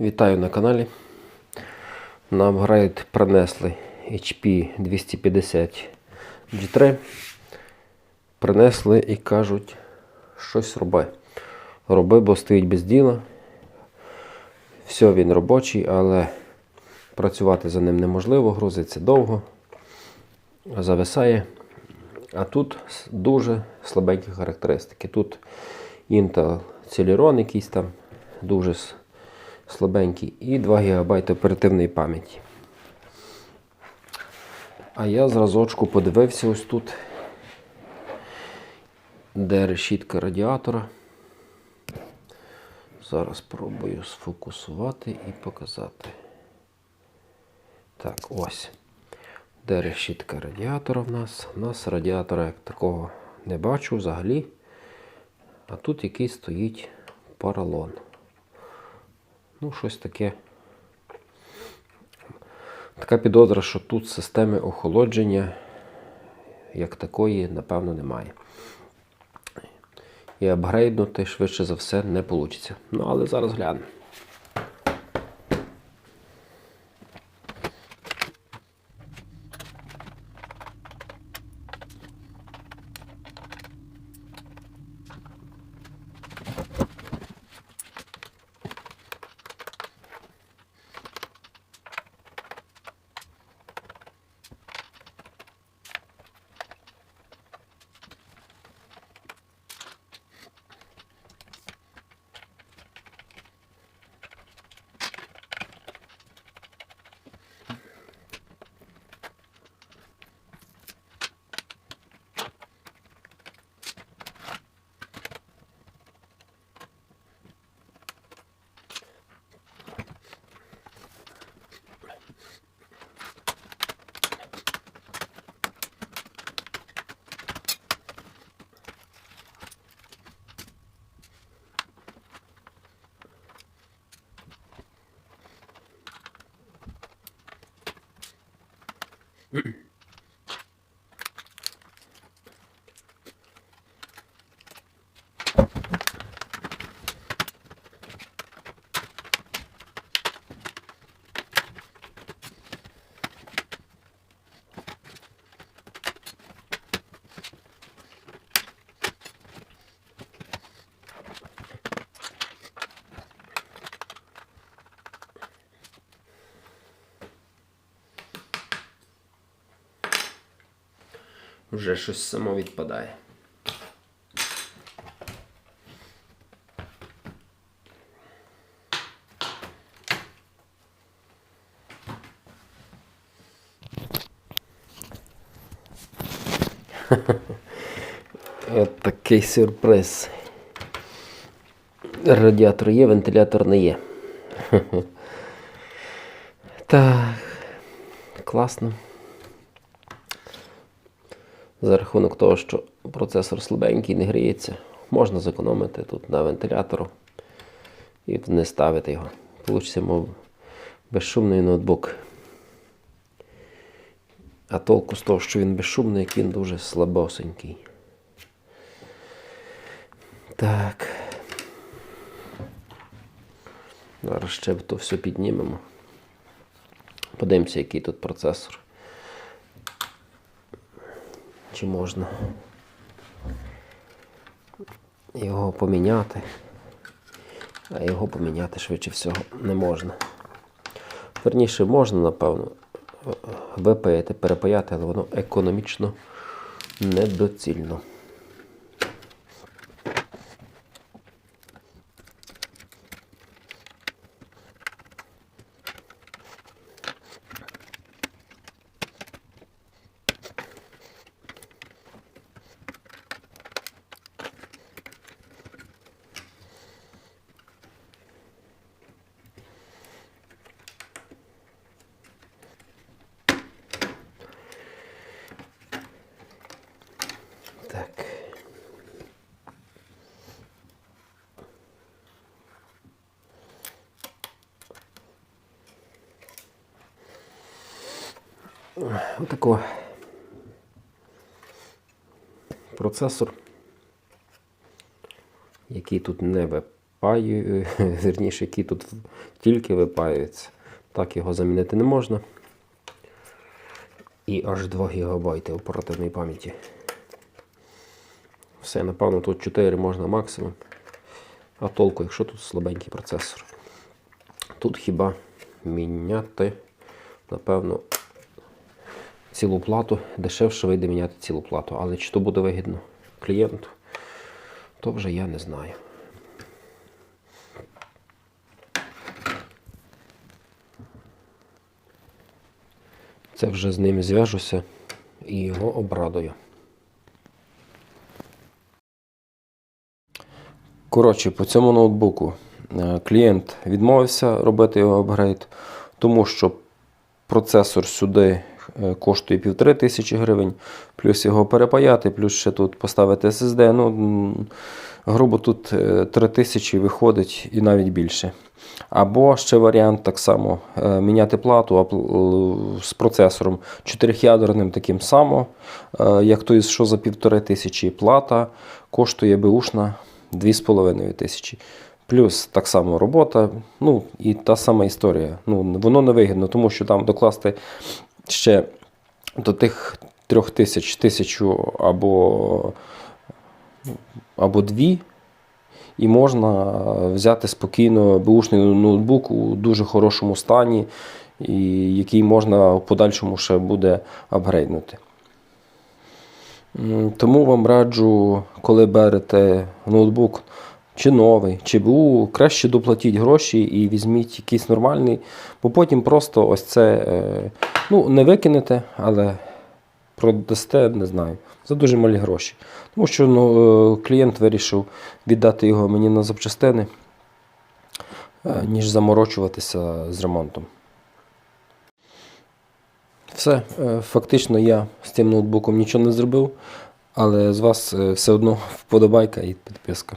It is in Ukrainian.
Вітаю на каналі. Нам грейд принесли HP 250 G3. Принесли і кажуть, щось роби. Роби, бо стоїть без діла. Все, він робочий, але працювати за ним неможливо, грузиться довго, зависає. А тут дуже слабенькі характеристики. Тут Intel Celeron якийсь там дуже слабенький і 2 ГБ оперативної пам'яті. А я зразочку подивився ось тут, де решітка радіатора. Зараз спробую сфокусувати і показати. Так, ось. Де решітка радіатора в нас? У нас радіатора як такого не бачу взагалі. А тут якийсь стоїть поролон. Ну, щось таке. Така підозра, що тут системи охолодження як такої, напевно, немає. І апгрейднути швидше за все не вийде. Ну, але зараз глянемо. mm Вже щось само відпадає. От такий сюрприз. Радіатор є, вентилятор не є. Так, класно. За рахунок того, що процесор слабенький, не гріється, можна зекономити тут на вентилятору і не ставити його. Получиться, мов безшумний ноутбук. А толку з того, що він безшумний, як він дуже слабосенький. Так. Зараз ще то все піднімемо. Подивимося, який тут процесор. Чи можна його поміняти? А його поміняти швидше всього не можна. Верніше можна, напевно, випаяти, перепаяти, але воно економічно недоцільно. Отако. Процесор, який тут не випаю, вірніше, який тут тільки випаюється. Так його замінити не можна. І аж 2 ГБ оперативної пам'яті. Все, напевно, тут 4 можна максимум. А толку, якщо тут слабенький процесор. Тут хіба міняти, напевно, цілу плату. Дешевше вийде міняти цілу плату. Але чи то буде вигідно клієнту, то вже я не знаю. Це вже з ним зв'яжуся і його обрадую. Коротше, по цьому ноутбуку е, клієнт відмовився робити його апгрейд, тому що процесор сюди коштує півтори тисячі гривень, плюс його перепаяти, плюс ще тут поставити SSD. Ну, грубо тут е, 3 тисячі виходить і навіть більше. Або ще варіант так само е, міняти плату з процесором чотирьохядерним таким само, е, як той, що за півтори тисячі плата коштує беушна 2,5 тисячі. Плюс так само робота, ну і та сама історія. Ну, воно не вигідно, тому що там докласти ще до тих трьох тисяч тисячу або, або дві, і можна взяти спокійно бушний ноутбук у дуже хорошому стані, і який можна в подальшому ще буде апгрейднути. Тому вам раджу, коли берете ноутбук, чи новий, чи БУ, краще доплатіть гроші і візьміть якийсь нормальний, бо потім просто ось це е, ну, не викинете, але продасте, не знаю, за дуже малі гроші. Тому що ну, е, клієнт вирішив віддати його мені на запчастини, е, ніж заморочуватися з ремонтом. Все, е, фактично я з цим ноутбуком нічого не зробив, але з вас все одно вподобайка і підписка.